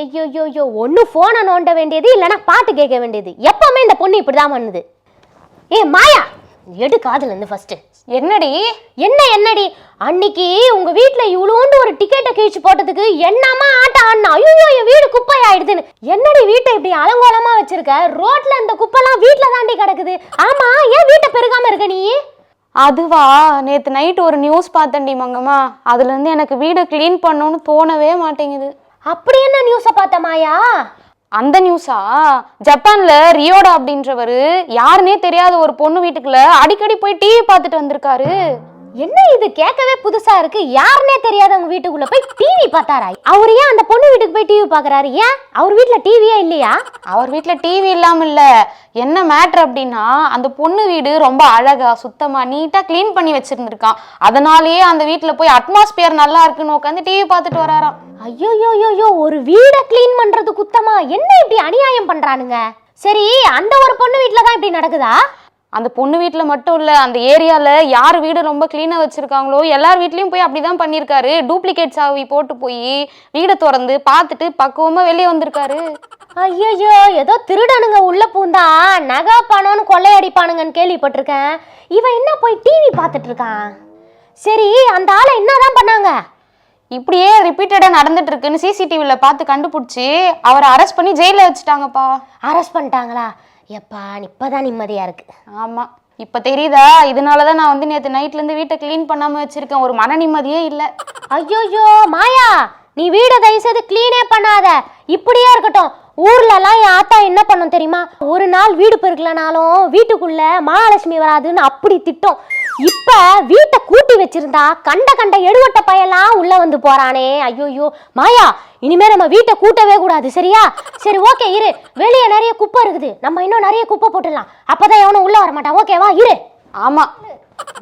ஐயோ ஒன்று ஃபோனை நோண்ட வேண்டியது இல்லைன்னா பாட்டு கேட்க வேண்டியது. எப்பவுமே இந்த பொண்ணு இப்படிதான் பண்ணுது. ஏ மாயா எடு காதுல இருந்து ஃபர்ஸ்ட் என்னடி? என்ன என்னடி? அன்னைக்கு உங்க வீட்ல இவ்வளோண்டு ஒரு டிக்கெட்டை கிழிச்சு போட்டதுக்கு என்னமா ஆட்டம் ஆடினா? ஐயோ என் வீடு குப்பை ஆயிடுதுன்னு என்னடி வீட்டை இப்படி அலங்கோலமா வச்சிருக்க? ரோட்ல இந்த குப்பைலாம் வீட்ல தாண்டி கிடக்குது. ஆமா ஏன் வீட்டை பெருகாம இருக்க நீ? அதுவா நேத்து நைட் ஒரு நியூஸ் பார்த்தேன்டி மங்கம்மா. அதுல இருந்து எனக்கு வீடை க்ளீன் பண்ணணும்னு தோணவே மாட்டேங்குது. அப்படி என்ன நியூஸை பார்த்த மாயா? அந்த நியூஸா ஜப்பான்ல ரியோடா அப்படின்றவரு யாருன்னே தெரியாத ஒரு பொண்ணு வீட்டுக்குள்ள அடிக்கடி போய் டிவி பார்த்துட்டு வந்திருக்காரு. என்ன இது? கேட்கவே புதுசா இருக்கு. யாருன்னே தெரியாதவங்க வீட்டுக்குள்ள போய் டிவி பார்த்தாரா? அவர் ஏன் அந்த பொண்ணு வீட்டுக்கு போய் டிவி பார்க்கறாரு? ஏன்? அவர் வீட்ல டிவியே இல்லையா? அவர் வீட்ல டிவி இல்லாம இல்ல என்ன மேட்ரு அப்படின்னா அந்த பொண்ணு வீடு ரொம்ப அழகா சுத்தமா நீட்டா க்ளீன் பண்ணி வச்சிருந்திருக்கான். அதனாலேயே அந்த வீட்ல போய் அட்மாஸ்பியர் நல்லா இருக்குன்னு உட்காந்து டிவி பார்த்துட்டு வராராம். ஐயோயோயோயோ ஒரு வீடை க்ளீன் பண்றது குத்தமா? என்ன இப்படி அநியாயம் பண்றானுங்க? சரி அந்த ஒரு பொண்ணு வீட்ல தான் இப்படி நடக்குதா? அந்த பொண்ணு வீட்ல மட்டும் இல்ல அந்த ஏரியால யார் வீடு ரொம்ப க்ளீனா வச்சிருக்காங்களோ எல்லார் வீட்லயும் போய் அப்படிதான் பண்ணியிருக்காரு. டூப்ளிகேட் சாவி போட்டு போய் வீடை திறந்து பார்த்துட்டு பக்குவமா வெளியே வந்திருக்காரு. ஐயோ ஏதோ திருடனுங்க உள்ள பூந்தா நகை பணம்னு கொள்ளையடிப்பானுங்கன்னு கேள்விப்பட்டிருக்கேன். இவன் என்ன போய் டிவி பார்த்துட்டு இருக்கான்? சரி அந்த ஆளை என்னதான் பண்ணாங்க? இப்படியே ரிப்பீட்டடா நடந்துட்டு இருக்குன்னு சிசிடிவில பார்த்து கண்டுபிடிச்சி அவரை அரெஸ்ட் பண்ணி ஜெயில வச்சுட்டாங்கப்பா. அரெஸ்ட் பண்ணிட்டாங்களா? எப்பா இப்பதான் நிம்மதியா இருக்கு. ஆமா இப்ப தெரியுதா? இதனாலதான் நான் வந்து நேத்து நைட்ல இருந்து வீட்டை க்ளீன் பண்ணாம வச்சிருக்கேன். ஒரு மன நிம்மதியே இல்ல. ஐயோயோ மாயா நீ வீடை தயவு செய்து க்ளீனே பண்ணாத. இப்படியே இருக்கட்டும். ஊர்லலாம் என் ஆத்தா என்ன பண்ணும் தெரியுமா? ஒரு நாள் வீடு பெருக்கலனாலும் வீட்டுக்குள்ள மகாலட்சுமி வராதுன்னு அப்படி திட்டம். இப்ப வீட்டை வச்சிருந்தா கண்ட கண்ட எடுவட்ட பையெல்லாம் உள்ள வந்து போறானே. ஐயோயோ மாயா இனிமே நம்ம வீட்டை கூட்டவே கூடாது சரியா? சரி ஓகே இரு. வெளியே நிறைய குப்பை இருக்குது. நம்ம இன்னும் நிறைய குப்பை போட்டுடலாம். அப்பதான் எவனும் உள்ள வர மாட்டான். ஓகேவா இரு. ஆமா.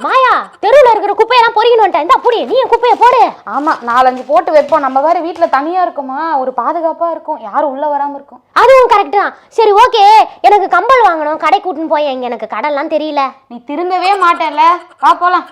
மாயா தெருவில் இருக்கிற குப்பையெல்லாம் பொறிக்கணும் வந்துட்டேன். இந்த அப்படி நீ குப்பையை போடு. ஆமா நாலஞ்சு போட்டு வைப்போம். நம்ம வேற வீட்ல தனியா இருக்கோமா? ஒரு பாதுகாப்பா இருக்கும். யாரும் உள்ள வராம இருக்கும். அதுவும் கரெக்ட் தான். சரி ஓகே. எனக்கு கம்பல் வாங்கணும். கடை கூட்டின்னு போய் எனக்கு கடல்லாம் தெரியல. நீ திருந்தவே மாட்டேல்ல வா போலாம்.